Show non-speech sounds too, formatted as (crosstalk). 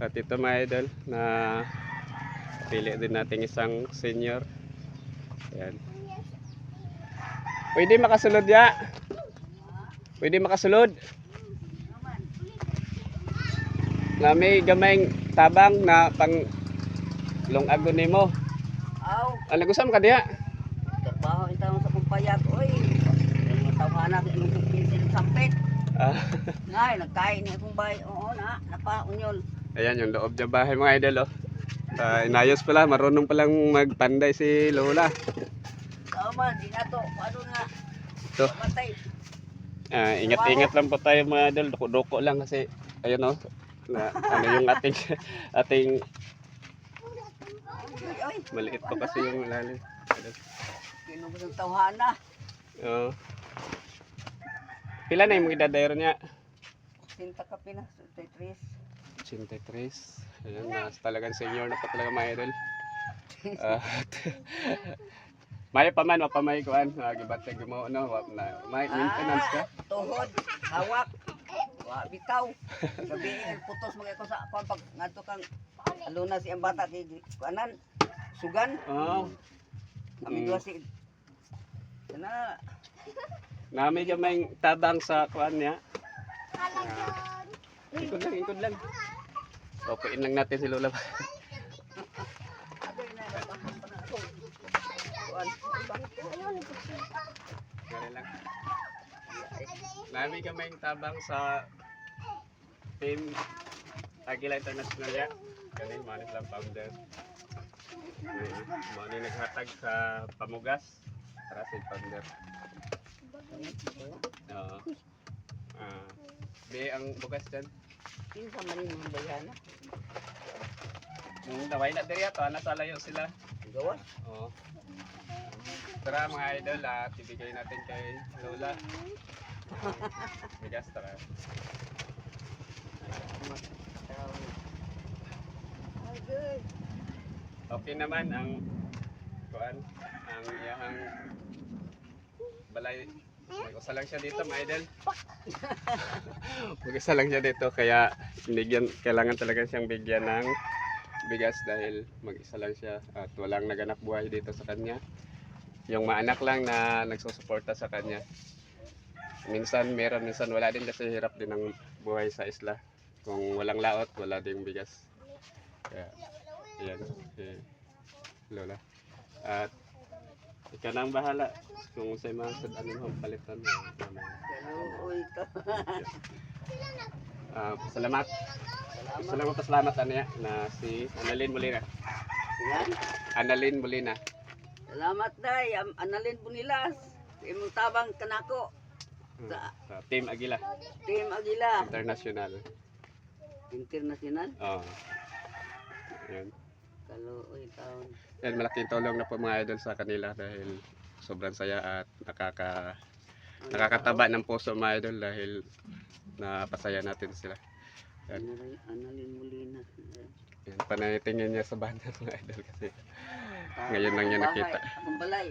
At ito mga idol na pili din natin isang senior. Ayan. Pwede makasulod ya. Pwede makasulod. Na may gamayng tabang na pang lungagon nimo. Aw, Ano gusto mo ka diya? trabaho ito sa yung tawanan ko yung pinsin sampit. Ah, Ngay, nagkain niya akong bay. Oo na, napaunyol. Ayan yung loob ng bahay mga idol. Oh. Ah, inayos pala, marunong palang magpanday si Lola. Tama, di na to. Paano nga? Ito. Matay. Ah, ingat-ingat lang po tayo mga idol. Duko-duko lang kasi ayun oh. Na, ano yung ating (laughs) ating maliit pa kasi yung lalim. kinubos ng tawhana. Oo. Pila na yung idadayro niya? Sinta ka pinas, 33. 83. Ayan, na talagang senior na pa talaga mga idol. (laughs) Ah, (laughs) may pa man, mapamay ko an. Nagibatay mo no, na may maintenance ka. Ah, tuhod, hawak. Wa bitaw. Gabi putos mga ko sa kwan pag ngadto kang aluna si ang bata kay kanan sugan. Oo. Kami Mm. dua si Kana Nami ka may tabang sa kuan niya. Ikod lang, ikod lang. Papuin lang natin si Lola. (laughs) Gari lang. Nami ka may tabang sa team Agila International ya. Kani manis lang founder. Mo ni naghatag sa pamugas para si founder. Ah, be ang bugas dyan. Kinsa man yung mga bayana? Kung naway na diri ato, nasa layo sila. Gawas. Oo. Tara mga idol, ah, ibigay natin kay Lola. Bigas tara. Okay naman ang kuan, ang iyang balay. Mag-usa lang siya dito, mga idol. (laughs) Mag-usa lang siya dito, kaya binigyan, kailangan talaga siyang bigyan ng bigas dahil mag-isa lang siya at walang naganap buhay dito sa kanya. Yung maanak lang na nagsusuporta sa kanya. Minsan meron, minsan wala din kasi hirap din ang buhay sa isla. Kung walang laot, wala ding bigas. Kaya, yan, si Lola. At ikaw na ang bahala kung sa mga sad ano mo palitan mo. Kaluoy ka. Ah, salamat. Gusto lang pasalamat ano ya, na si Annalyn Molina. Yan. Annalyn Molina. Salamat day, am analin po nilas. Imong tabang kanako Ah, sa Team Agila Team Agila International. International. Oh. Yan. Kaluoy taon. Yan, malaking tulong na po mga idol sa kanila dahil sobrang saya at nakaka nakakataba ng puso mga idol dahil napasaya natin sila. Yan. Analin. Yan, panaytingin niya sa banner (laughs) mga idol kasi ngayon lang niya nakita. Balay.